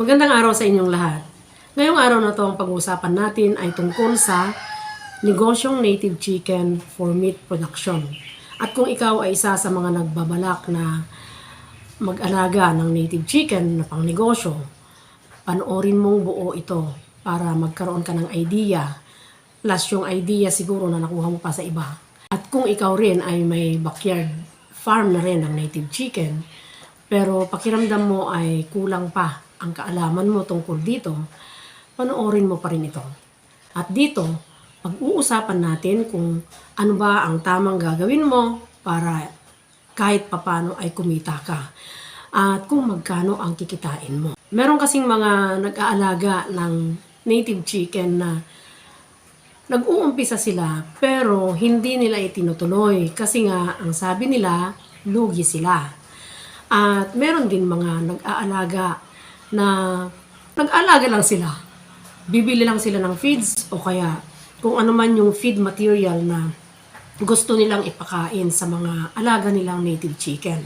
Magandang araw sa inyong lahat. Ngayong araw na to ang pag-uusapan natin ay tungkol sa negosyong native chicken for meat production. At kung ikaw ay isa sa mga nagbabalak na mag-alaga ng native chicken na pang negosyo, panoorin mong buo ito para magkaroon ka ng idea. Plus yung idea siguro na nakuha mo pa sa iba. At kung ikaw rin ay may backyard farm na rin ng native chicken, pero pakiramdam mo ay kulang pa ang kaalaman mo tungkol dito, panoorin mo pa rin ito. At dito, pag-uusapan natin kung ano ba ang tamang gagawin mo para kahit papano ay kumita ka. At kung magkano ang kikitain mo. Meron kasing mga nag-aalaga ng native chicken na nag-uumpisa sila pero hindi nila itinutuloy kasi nga ang sabi nila lugi sila. At meron din mga nag-aalaga na nag-aalaga lang sila. Bibili lang sila ng feeds o kaya kung ano man yung feed material na gusto nilang ipakain sa mga alaga nilang native chicken.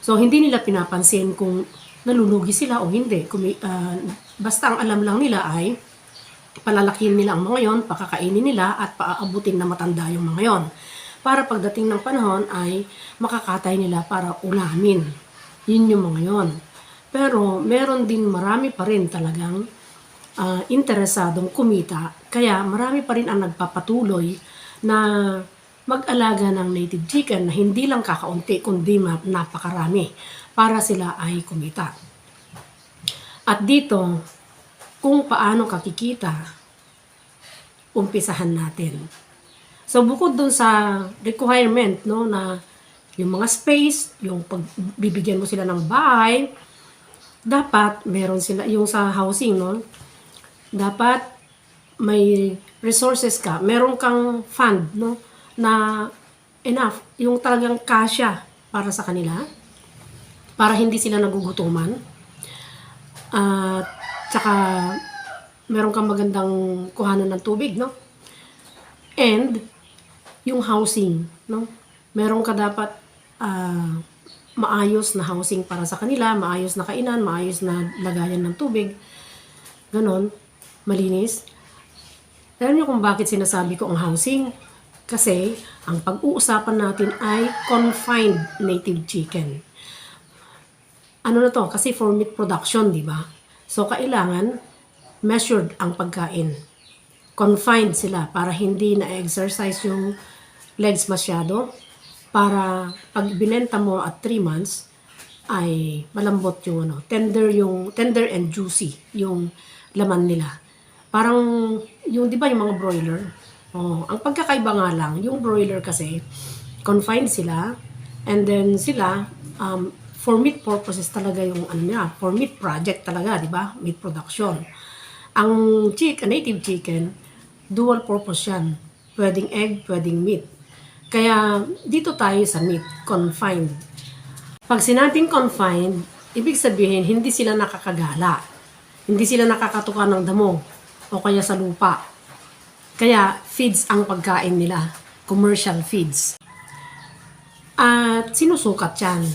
So hindi nila pinapansin kung nalulugi sila o hindi. Kung, may- ah, basta ang alam lang nila ay palalakihin nila ang mga yon, pakakainin nila at paaabutin na matanda yung mga yon. Para pagdating ng panahon ay makakatay nila para ulamin. Yun yung mga yon. Pero meron din marami pa rin talagang ah, interesadong kumita. Kaya marami pa rin ang nagpapatuloy na mag-alaga ng native chicken na hindi lang kakaunti kundi napakarami para sila ay kumita. At dito, kung paano kakikita, umpisahan natin. So bukod dun sa requirement no na yung mga space, yung pagbibigyan mo sila ng bahay, dapat meron sila yung sa housing no. Dapat may resources ka, meron kang fund no na enough, yung talagang kasya para sa kanila para hindi sila nagugutuman. At tsaka meron kang magandang kuhanan ng tubig, no? And yung housing, no? Meron ka dapat ah, maayos na housing para sa kanila, maayos na kainan, maayos na lagayan ng tubig. Ganon, malinis. Alam niyo kung bakit sinasabi ko ang housing? Kasi ang pag-uusapan natin ay confined native chicken ano na to, kasi for meat production, di ba? So, kailangan measured ang pagkain. Confined sila para hindi na-exercise yung legs masyado. Para pag binenta mo at 3 months, ay malambot yung ano, tender yung, tender and juicy yung laman nila. Parang, yung, di ba yung mga broiler? Oh, ang pagkakaiba nga lang, yung broiler kasi, confined sila, and then sila, um, for meat purposes talaga yung ano niya, for meat project talaga, di ba? Meat production. Ang chicken, native chicken, dual purpose yan. Pwedeng egg, pwedeng meat. Kaya dito tayo sa meat, confined. Pag sinabing confined, ibig sabihin hindi sila nakakagala. Hindi sila nakakatuka ng damo o kaya sa lupa. Kaya feeds ang pagkain nila, commercial feeds. At sinusukat yan,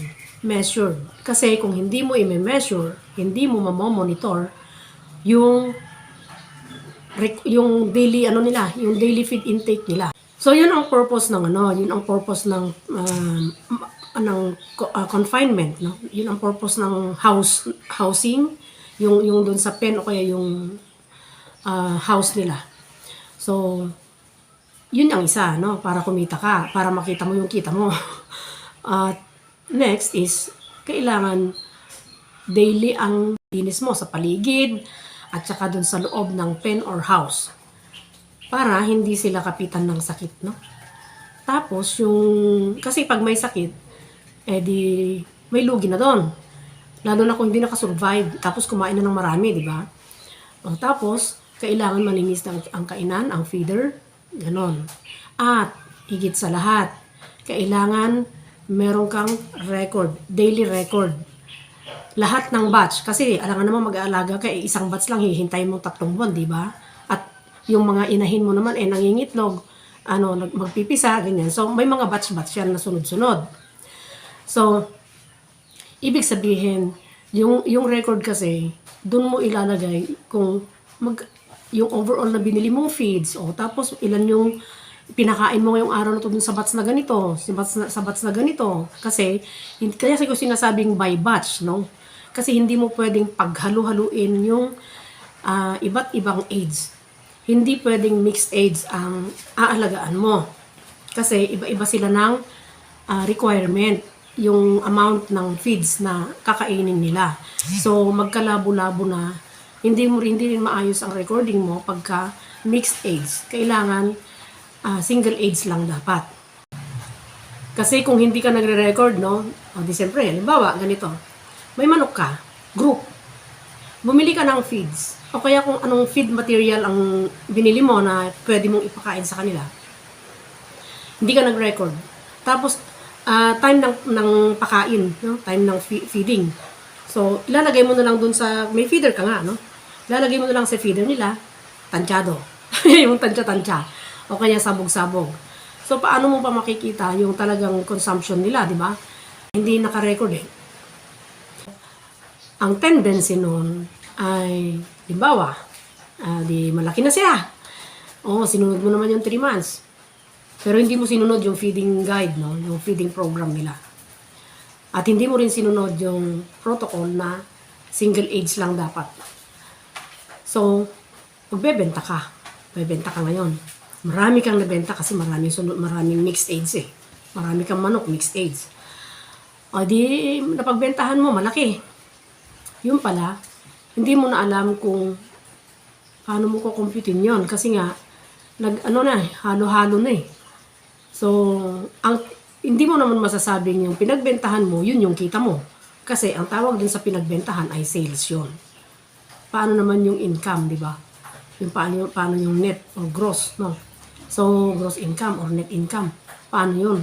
measured. Kasi kung hindi mo i-measure, hindi mo mamomonitor yung yung daily ano nila, yung daily feed intake nila. So yun ang purpose ng ano, yun ang purpose ng um, ng uh, confinement, no? Yun ang purpose ng house housing, yung yung doon sa pen o kaya yung uh, house nila. So yun ang isa, no? Para kumita ka, para makita mo yung kita mo. At next is, kailangan daily ang linis mo sa paligid at saka dun sa loob ng pen or house para hindi sila kapitan ng sakit, no? Tapos, yung, kasi pag may sakit, eh di, may lugi na doon. Lalo na kung hindi nakasurvive, tapos kumain na ng marami, di ba? Tapos, kailangan malinis ng, ang kainan, ang feeder, ganon. At, higit sa lahat, kailangan meron kang record, daily record. Lahat ng batch, kasi alam nga naman mag-aalaga ka, eh, isang batch lang, hihintayin mo tatlong buwan, di ba? Yung mga inahin mo naman, eh, nangingitlog, ano, magpipisa, ganyan. So, may mga batch-batch yan na sunod-sunod. So, ibig sabihin, yung, yung record kasi, doon mo ilalagay kung mag, yung overall na binili mong feeds, o tapos ilan yung pinakain mo ngayong araw na to sa batch na ganito, sa batch na, sa batch na ganito. Kasi, hin- kaya ko sinasabing by batch, no? Kasi hindi mo pwedeng paghalo-haluin yung ah, iba't ibang aids. Hindi pwedeng mixed aids ang aalagaan mo. Kasi iba-iba sila ng ah, requirement, yung amount ng feeds na kakainin nila. So, magkalabo-labo na, hindi mo hindi rin maayos ang recording mo pagka mixed aids. Kailangan ah, single aids lang dapat. Kasi kung hindi ka nagre-record, no? O di siyempre, halimbawa, ganito. May manok ka, group. Bumili ka ng feeds. O kaya kung anong feed material ang binili mo na pwede mong ipakain sa kanila. Hindi ka nag-record. Tapos, ah, time ng, ng pakain, no? time ng fe- feeding. So, ilalagay mo na lang dun sa, may feeder ka nga, no? Ilalagay mo na lang sa feeder nila, tansyado. yung tansya-tansya. O kaya sabog-sabog. So, paano mo pa makikita yung talagang consumption nila, di ba? Hindi naka-record eh. Ang tendency nun ay, limbawa, ah, di malaki na siya. Oo, sinunod mo naman yung 3 months. Pero hindi mo sinunod yung feeding guide, no? Yung feeding program nila. At hindi mo rin sinunod yung protocol na single age lang dapat. So, magbebenta ka. Bebenta ka ngayon. Marami kang nabenta kasi maraming, sunod, maraming mixed age eh. Marami kang manok, mixed age. O di, napagbentahan mo, malaki. Yun pala, hindi mo na alam kung paano mo kukumputin yon kasi nga, nag, ano na eh, halo-halo na eh. So, ang hindi mo naman masasabing yung pinagbentahan mo, yun yung kita mo. Kasi ang tawag din sa pinagbentahan ay sales yun. Paano naman yung income, di ba? Yung paano, paano yung net or gross, no? So, gross income or net income. Paano yun?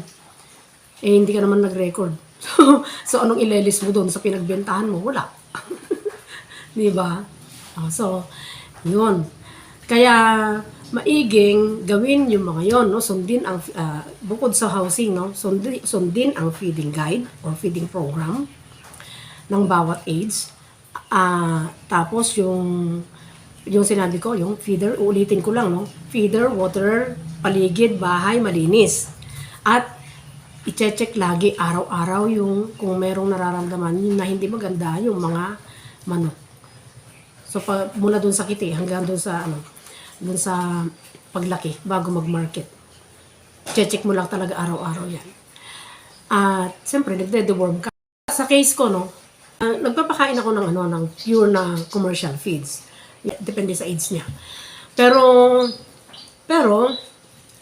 Eh, hindi ka naman nag-record. So, so anong ilelis mo doon sa pinagbentahan mo? Wala. di ba? Ah, so, yun. Kaya, maiging gawin yung mga yon no? Sundin ang ah, bukod sa housing no? Sundin, sundin ang feeding guide or feeding program ng bawat age. Ah tapos yung yung sinabi ko yung feeder uulitin ko lang no? Feeder water paligid bahay malinis. At i-check lagi araw-araw yung kung merong nararamdaman na hindi maganda yung mga manok So, pa, mula dun sa kiti hanggang dun sa, ano, dun sa paglaki bago mag-market. Check mo lang talaga araw-araw yan. At, siyempre, nagde-deworm ka. Sa case ko, no, ah, nagpapakain ako ng, ano, ng pure na commercial feeds. Depende sa age niya. Pero, pero,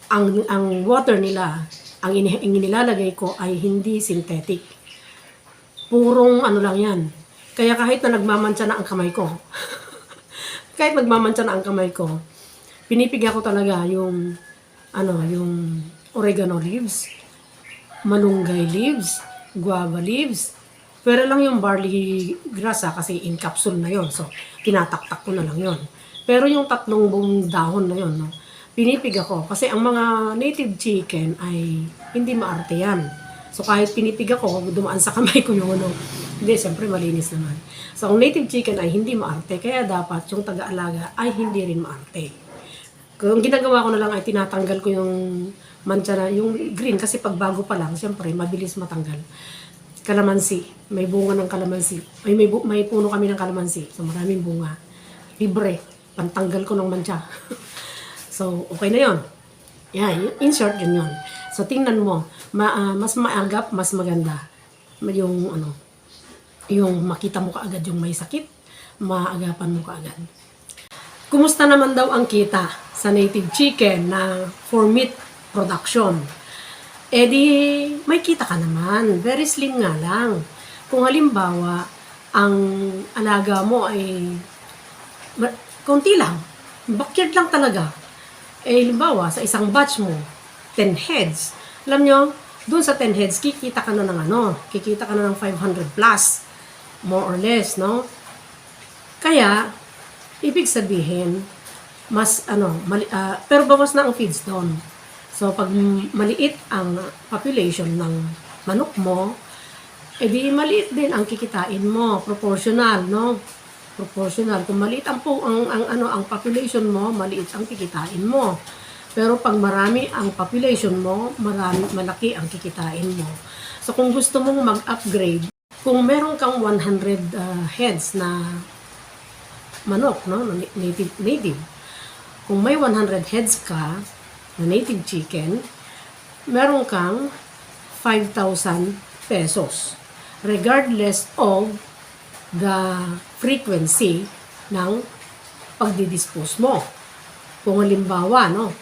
ang, ang water nila, ang, ini, ang ko ay hindi synthetic. Purong ano lang yan. Kaya kahit na nagmamantsa na ang kamay ko, kahit nagmamantsa na ang kamay ko, pinipigyan ko talaga yung, ano, yung oregano leaves, malunggay leaves, guava leaves, pero lang yung barley grass ah, kasi in capsule na yon So, tinataktak ko na lang yon Pero yung tatlong buong dahon na yon no, pinipig ako. Kasi ang mga native chicken ay hindi maarte yan. So, kahit pinipig ako, dumaan sa kamay ko yung ano. Hindi, siyempre malinis naman. So, ang native chicken ay hindi maarte. Kaya dapat yung taga-alaga ay hindi rin maarte. Kung ginagawa ko na lang ay tinatanggal ko yung mancha na, yung green. Kasi pag bago pa lang, siyempre, mabilis matanggal. Kalamansi. May bunga ng kalamansi. May, may, may puno kami ng kalamansi. So, maraming bunga. Libre. Pantanggal ko ng mancha. so, okay na yon Yeah, in short, yun yun. So, tingnan mo. Ma, ah, mas maagap, mas maganda. Yung, ano, yung makita mo kaagad yung may sakit, maagapan mo kaagad. Kumusta naman daw ang kita sa native chicken na for meat production? Eh di, may kita ka naman. Very slim nga lang. Kung halimbawa, ang alaga mo ay konti lang. Backyard lang talaga. Eh, halimbawa, sa isang batch mo, 10 heads. Alam nyo, dun sa 10 heads, kikita ka na ng ano, kikita ka na ng 500 plus. More or less, no? Kaya, ibig sabihin, mas ano, mali, ah, pero bawas na ang feeds doon. So, pag maliit ang population ng manok mo, edi maliit din ang kikitain mo, proportional, no? Proportional. Kung maliit ang, po, ang, ang, ano, ang population mo, maliit ang kikitain mo. Pero pag marami ang population mo, marami, malaki ang kikitain mo. So kung gusto mong mag-upgrade, kung meron kang 100 uh, heads na manok, no, na native, native, kung may 100 heads ka na native chicken, meron kang 5,000 pesos. Regardless of the frequency ng pagdidispose mo. Kung halimbawa, no,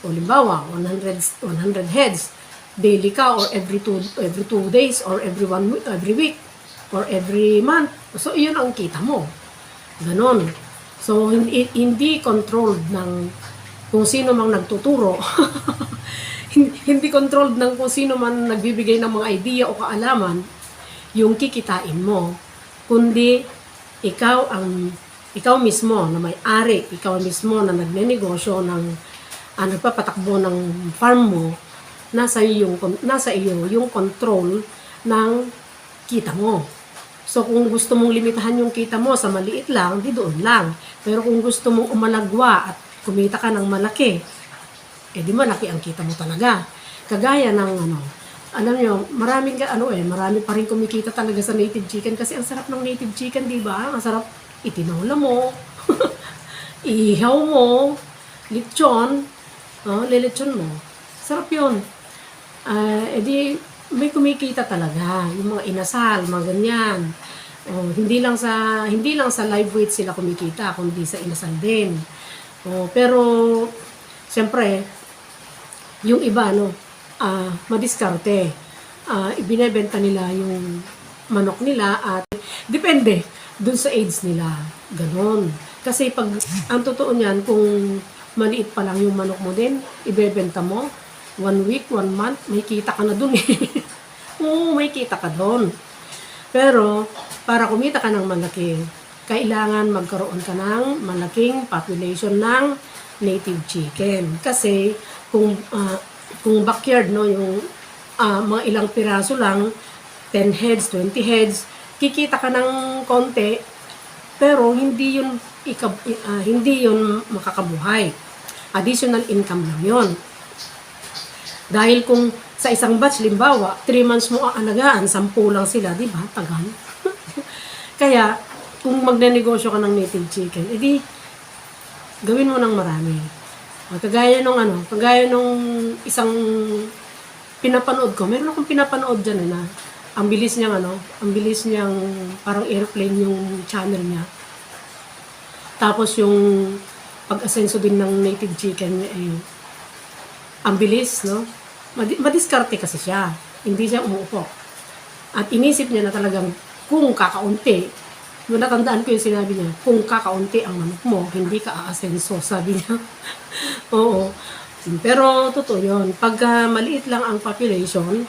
kung halimbawa, 100, 100 heads, daily ka or every two, every two days or every one every week or every month. So, iyon ang kita mo. Ganon. So, hindi, hindi controlled ng kung sino mang nagtuturo. hindi controlled ng kung sino man nagbibigay ng mga idea o kaalaman yung kikitain mo. Kundi, ikaw ang ikaw mismo na may-ari, ikaw mismo na nagnenegosyo ng ah, nagpapatakbo ng farm mo, nasa iyo yung nasa iyo yung control ng kita mo. So kung gusto mong limitahan yung kita mo sa maliit lang, di doon lang. Pero kung gusto mong umalagwa at kumita ka ng malaki, eh di malaki ang kita mo talaga. Kagaya ng ano, alam nyo, maraming ka, ano eh, marami pa rin kumikita talaga sa native chicken kasi ang sarap ng native chicken, di ba? Ang sarap itinola mo, ihaw mo, lechon, oh, lelechon mo. Sarap yun. Ah, edi, may kumikita talaga. Yung mga inasal, mga ganyan. Oh, hindi lang sa hindi lang sa live weight sila kumikita, kundi sa inasal din. Oh, pero siyempre, yung iba no, ah madiskarte. Ah, ibinebenta nila yung manok nila at depende dun sa age nila. Ganon. Kasi pag ang totoo niyan kung maliit pa lang yung manok mo din, ibebenta mo one week, one month, may kita ka na dun eh. Oo, may kita ka dun. Pero, para kumita ka ng malaki, kailangan magkaroon ka ng malaking population ng native chicken. Kasi, kung, ah, kung backyard, no, yung ah, mga ilang piraso lang, 10 heads, 20 heads, kikita ka ng konti, pero hindi yun, ikab, ah, hindi yun makakabuhay. Additional income lang yun. Dahil kung sa isang batch, limbawa, 3 months mo ang alagaan, 10 lang sila, di ba? Tagal. Kaya, kung magnenegosyo ka ng native chicken, edi, gawin mo ng marami. Kagaya nung ano, kagaya nung isang pinapanood ko, meron akong pinapanood dyan na ang bilis niyang ano, ang bilis niyang parang airplane yung channel niya. Tapos yung pag-asenso din ng native chicken, eh, ang bilis, no? Madi- madiskarte kasi siya. Hindi siya umuupo. At inisip niya na talagang kung kakaunti, Diba natandaan ko yung sinabi niya, kung kakaunti ang manok mo, hindi ka aasenso, sabi niya. Oo. Pero totoo yun. Pagka maliit lang ang population,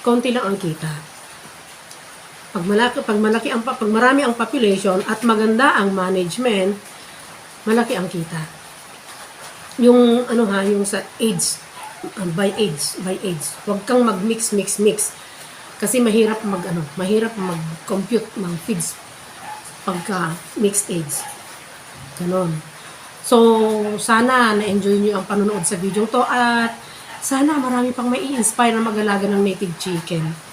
konti lang ang kita. Pag malaki, pag malaki ang pa- pag marami ang population at maganda ang management, malaki ang kita. Yung ano ha, yung sa uh, by AIDS, by AIDS. Huwag kang mag-mix, mix, mix. Kasi mahirap mag ano, mahirap mag-compute ng feeds pagka mixed AIDS. Ganon. So, sana na-enjoy niyo ang panonood sa video to at sana marami pang mai inspire na mag-alaga ng native chicken.